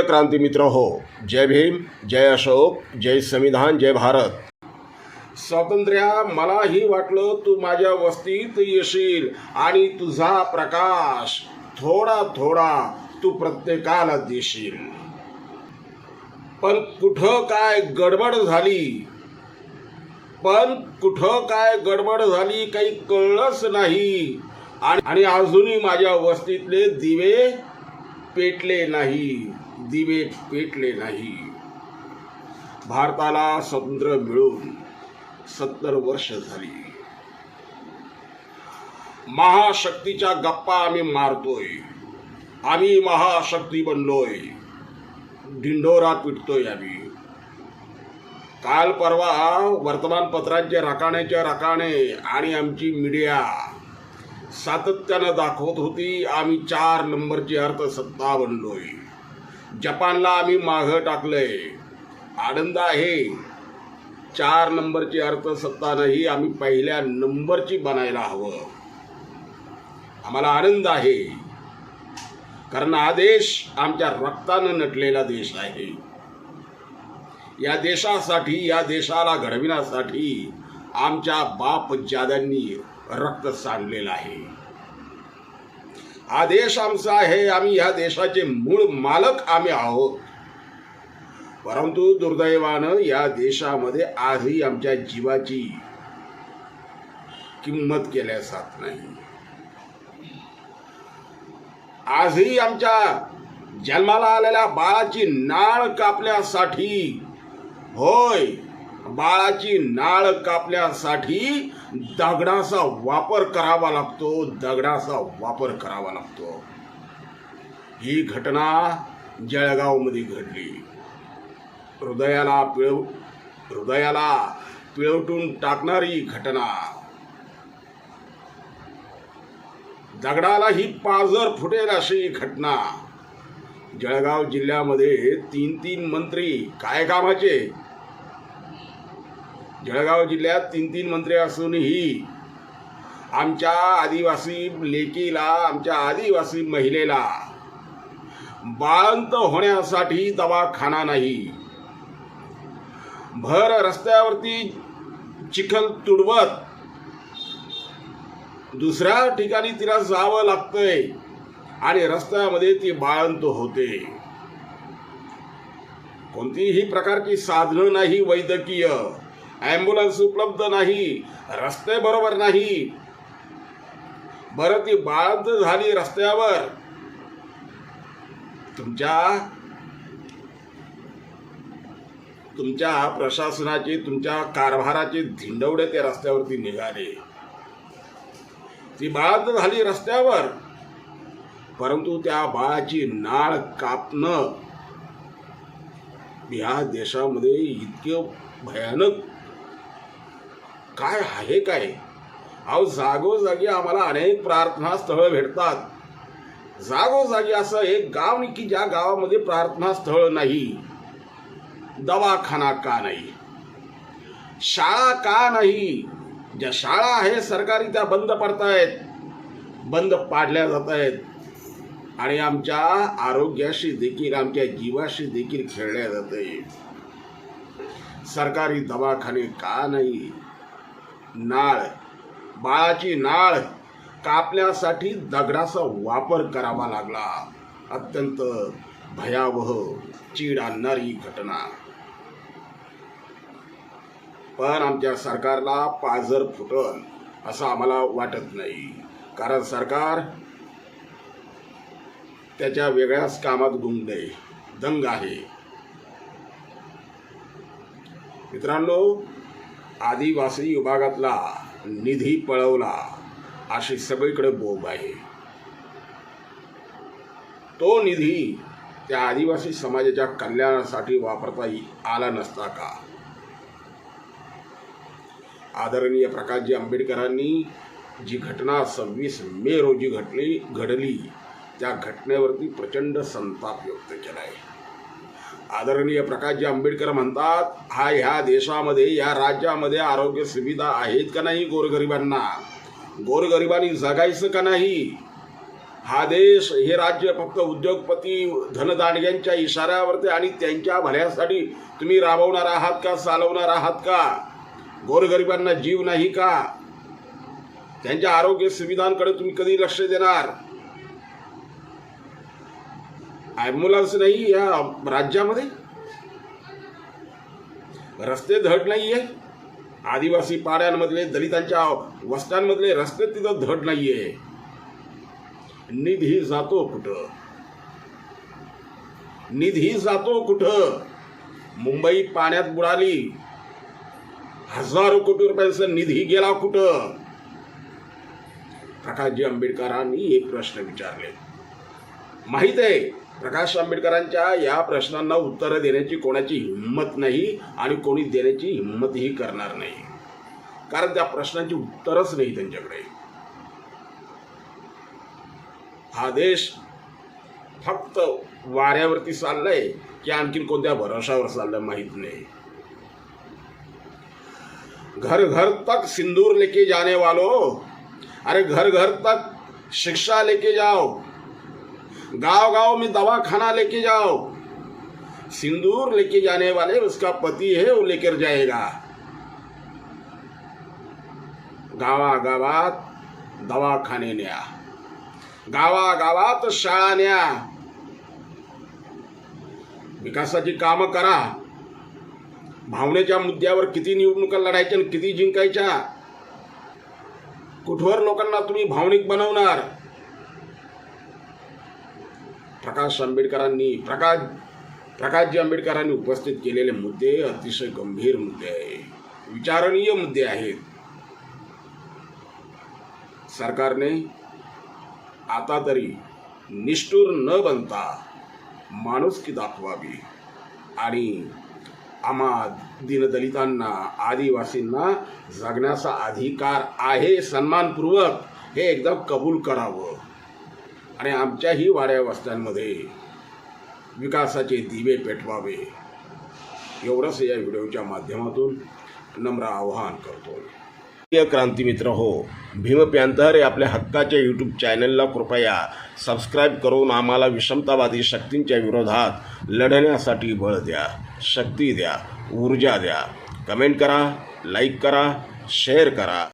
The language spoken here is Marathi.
प्रिय क्रांती मित्र हो जय भीम जय अशोक जय संविधान जय भारत. स्वातंत्र्या मलाही वाटलं तू माझ्या वस्तीत येशील आणि तुझा प्रकाश थोडा थोडा तू प्रत्येकाला देशील. पण कुठं काय गडबड झाली? पण कुठं काय गडबड झाली काही कळलंच नाही. आणि आणि अजूनही माझ्या वस्तीतले दिवे पेटले नाही दिवे पेटले नाही. भारताला स्वातंत्र्य मिळून सत्तर वर्ष झाली. महाशक्तीच्या गप्पा आम्ही मारतोय. आम्ही महाशक्ती बनलोय. ढिंडोरा पिटतोय आम्ही. काल परवा वर्तमानपत्रांचे रकाण्याचे रकाणे आणि आमची मीडिया सातत्यानं दाखवत होती आम्ही चार नंबरची अर्थसत्ता बनलोय जपानला आम्ही मागं टाकलंय. आनंद आहे. चार नंबरची अर्थसत्ता नाही आम्ही पहिल्या नंबरची बनायला हवं. आम्हाला आनंद आहे. कारण हा देश आमच्या रक्तानं नटलेला देश आहे. या देशासाठी या देशाला घडविण्यासाठी आमच्या बाप जाद्यांनी रक्त सांडलेलं आहे. हा देश आमचा आहे आम्ही ह्या देशाचे मूळ मालक आम्ही आहोत. परंतु दुर्दैवानं या देशामध्ये आजही आमच्या जीवाची किंमत केल्या जात नाही. आजही आमच्या जन्माला आलेल्या बाळाची नाळ कापण्यासाठी होय बाळाची नाळ कापण्यासाठी दगडाचा वापर करावा लागतो दगडाचा वापर करावा लागतो. ही घटना जळगावमध्ये घडली. हृदयाला पिळव हृदयाला पिळवटून टाकणारी घटना. दगडाला ही पाजर फुटेल अशी घटना. जळगाव जिल्ह्यामध्ये तीन तीन मंत्री काय कामाचे जळगाव जिल्ह्यात तीन तीन मंत्री असूनही आमच्या आदिवासी लेकीला आमच्या आदिवासी महिलेला बाळंत होण्यासाठी दवाखाना नाही. भर रस्त्यावरती चिखल तुडवत दुसऱ्या ठिकाणी तिला जावं लागतंय आणि रस्त्यामध्ये ती बाळंत होते. कोणतीही प्रकारची साधनं नाही वैद्यकीय. ॲम्ब्युलन्स उपलब्ध नाही रस्ते बरोबर नाही. बरं ती बाळंत झाली रस्त्यावर. तुमच्या तुमच्या प्रशासनाची तुमच्या कारभाराचे धिंडवडे ते रस्त्यावरती निघाले. ती बाळंत झाली रस्त्यावर. परंतु त्या बाळाची नाळ कापणं या देशामध्ये इतकं भयानक काय आहे काय? अहो जागोजागी आम्हाला अनेक प्रार्थना स्थळं भेटतात. जागोजागी असं एक गाव नाही की ज्या गावामध्ये प्रार्थना स्थळ नाही. दवाखाना का नाही? शाळा का नाही? ज्या शाळा आहे सरकारी त्या बंद पडतायत. बंद पाडल्या जात आहेत आणि आमच्या आरोग्याशी देखील आमच्या जीवाशी देखील खेळल्या जाते सरकारी दवाखाने का नाही? नाळ. बाळाची नाळ कापण्यासाठी दगडाचा वापर करावा लागला. अत्यंत भयावह चीड आणणारी घटना. पण आमच्या सरकारला पाझर फुटल असं आम्हाला वाटत नाही. कारण सरकार त्याच्या वेगळ्याच कामात गुंगले. आहे दंग आहे. मित्रांनो आदिवासी विभागातला निधी पळवला. अशी सगळीकडे बोब आहे. तो निधी त्या आदिवासी समाजाच्या कल्याणासाठी वापरता येई- आला नसता का? आदरणीय प्रकाशजी आंबेडकरांनी जी घटना सव्वीस मे रोजी घटली घडली त्या घटनेवरती प्रचंड संताप व्यक्त केला आहे आदरणीय प्रकाशजी आंबेडकर म्हणतात हा ह्या देशामध्ये या राज्यामध्ये आरोग्य सुविधा आहेत का नाही गोरगरिबांना? गोरगरिबांनी जगायचं का नाही? हा देश हे राज्य फक्त उद्योगपती धनदांडग्यांच्या इशाऱ्यावरती आणि त्यांच्या भल्यासाठी तुम्ही राबवणार आहात का चालवणार आहात का? गोरगरिबांना जीव नाही का? त्यांच्या आरोग्य सुविधांकडे तुम्ही कधी लक्ष देणार? ॲम्ब्युलन्स नाही या राज्यामध्ये? रस्ते धड नाहीये. आदिवासी पाड्यांमधले दलितांच्या वस्त्यांमधले रस्ते तिथं धड नाहीये. निधी जातो कुठं? निधी जातो कुठं? मुंबई पाण्यात बुडाली. हजारो कोटी रुपयांचा निधी गेला कुठं? प्रकाशजी आंबेडकरांनी एक प्रश्न विचारले. माहीत आहे प्रकाश आंबेडकरांच्या या प्रश्नांना उत्तरं देण्याची कोणाची हिंमत नाही आणि कोणी देण्याची हिंमतही करणार नाही. कारण त्या प्रश्नांची उत्तरच नाही त्यांच्याकडे. हा देश फक्त वाऱ्यावरती चाललाय की आणखीन कोणत्या भरोशावर चाललंय माहीत नाही. घर घर तक सिंदूर लेके जाने वालो अरे घर घर तक शिक्षा लेके जाओ गांव गांव में दवा खाना लेके जाओ। सिंदूर लेके जाने वाले उसका पति है वो लेकर जाएगा। गावागावात दवाखाने न्या। गावागावात शाळा न्या। विकासाची कामं करा। भावनेच्या मुद्द्यावर किती निवडणुका लढायच्या आणि किती जिंकायच्या? कुठवर लोकांना तुम्ही भावनिक बनवणार? प्रकाश आंबेडकरांनी प्रकाश प्रकाशजी आंबेडकरांनी उपस्थित केलेले मुद्दे अतिशय गंभीर मुद्दे आहे विचारणीय मुद्दे आहेत. सरकारने आता तरी निष्ठुर न बनता माणुसकी दाखवावी आणि आम्हा दीनदलितांना आदिवासींना जगण्याचा अधिकार आहे सन्मानपूर्वक हे एकदा कबूल करावं. आणि आमच्याही वाड्यावस्त्यांमध्ये विकासाचे दिवे पेटवावे एवढंच या व्हिडिओच्या माध्यमातून नम्र आवाहन करतो. प्रिय क्रांतीमित्र हो भीमप्यांतर हे आपल्या हक्काच्या यूट्यूब चॅनलला कृपया सबस्क्राईब करून आम्हाला विषमतावादी शक्तींच्या विरोधात लढण्यासाठी बळ द्या शक्ती द्या ऊर्जा द्या. कमेंट करा लाईक करा शेअर करा.